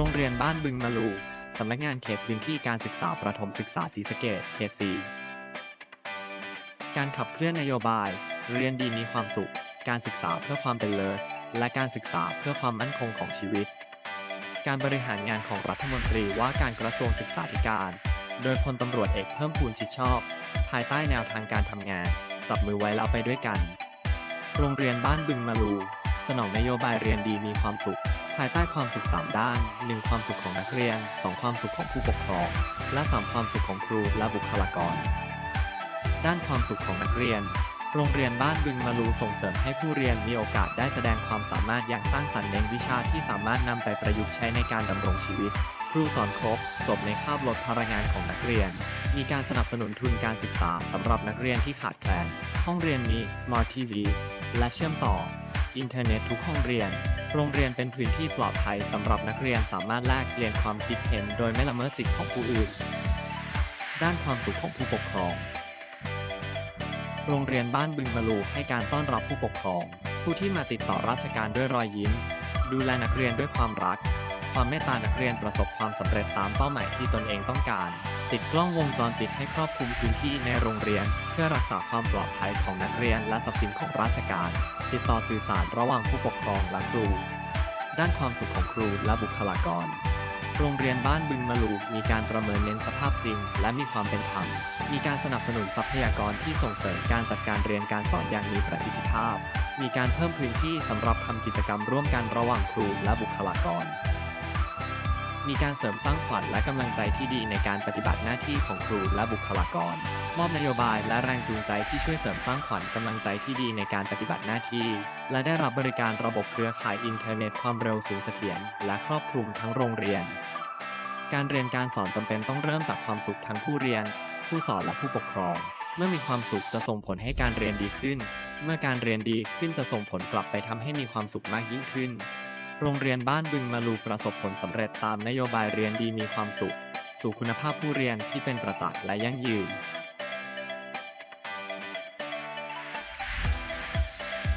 โรงเรียนบ้านบึงมะลูสำนักงานเขตพื้นที่การศึกษาประถมศึกษาศรีสะเกษเขตสีการขับเคลื่อนนโยบาย เรียนดีมีความสุข การศึกษาเพื่อความเป็นเลิศ และการศึกษาเพื่อความมั่นคงของชีวิต การบริหารงานของรัฐมนตรีว่าการกระทรวงศึกษาธิการ โดยพลตำรวจเอกเพิ่มพูนชิดชอบ ภายใต้แนวทางการทำงาน จับมือไว้แล้วไปด้วยกัน โรงเรียนบ้านบึงมะลู สนองนโยบายเรียนดีมีความสุข ภายใต้ความสุข 3 ด้าน 1. ความสุขของนักเรียน 2. ความสุขของผู้ปกครอง และ 3. ความสุขของครูและบุคลากร ด้านความสุขของนักเรียน โรงเรียนบ้านบึงมะลูส่งเสริมให้ผู้เรียนมีโอกาสได้แสดงความสามารถอย่างสร้างสรรค์เน้นวิชาที่สามารถนำไปประยุกต์ใช้ในการดำรงชีวิต ครูสอนครบจบในคาบลดพลังงานของนักเรียน มีการสนับสนุนทุนการศึกษาสำหรับนักเรียนที่ขาดแคลน ห้องเรียนมี Smart TV และเชื่อมต่อ อินเทอร์เน็ตทุกห้องเรียน โรงเรียนเป็นพื้นที่ปลอดภัยสำหรับนักเรียนสามารถแลกเปลี่ยนความคิดเห็นโดยไม่ละเมิดสิทธิของผู้อื่น ด้านความสุขของผู้ปกครอง โรงเรียนบ้านบึงมะลูให้การต้อนรับผู้ปกครอง ผู้ที่มาติดต่อราชการด้วยรอยยิ้ม ดูแลนักเรียนด้วยความรัก ความเมตตานักเรียนประสบความสำเร็จตามเป้าหมายที่ตนเองต้องการ ติดกล้องวงจรปิดให้ครอบคลุมพื้นที่ในโรงเรียน เพื่อรักษาความปลอดภัยของนักเรียนและทรัพย์สินของราชการ ติดต่อสื่อสารระหว่างผู้ปกครองและครู ด้านความสุขของครูและบุคลากร โรงเรียนบ้านบึงมะลูมีการประเมินเน้นสภาพจริง และมีความเป็นธรรม มีการสนับสนุนทรัพยากรที่ส่งเสริมการจัดการเรียนการสอนอย่างมีประสิทธิภาพ มีการเพิ่มพื้นที่สำหรับทำกิจกรรมร่วมกันระหว่างครูและบุคลากร มีการเสริมสร้างขวัญและกำลังใจที่ดีในการปฏิบัติหน้าที่ของครูและบุคลากร มอบนโยบายและแรงจูงใจที่ช่วยเสริมสร้างขวัญกำลังใจที่ดีในการปฏิบัติหน้าที่ และได้รับบริการระบบเครือข่ายอินเทอร์เน็ตความเร็วสูงเสถียรและครอบคลุมทั้งโรงเรียน การเรียนการสอนจำเป็นต้องเริ่มจากความสุขทั้งผู้เรียน ผู้สอนและผู้ปกครอง เมื่อมีความสุขจะส่งผลให้การเรียนดีขึ้น เมื่อการเรียนดีขึ้นจะส่งผลกลับไปทำให้มีความสุขมากยิ่งขึ้น โรงเรียนบ้านบึงมาลูประสบผลสำเร็จตามนโยบายเรียนดีมีความสุข สู่คุณภาพผู้เรียนที่เป็นประจักษ์และยั่งยืน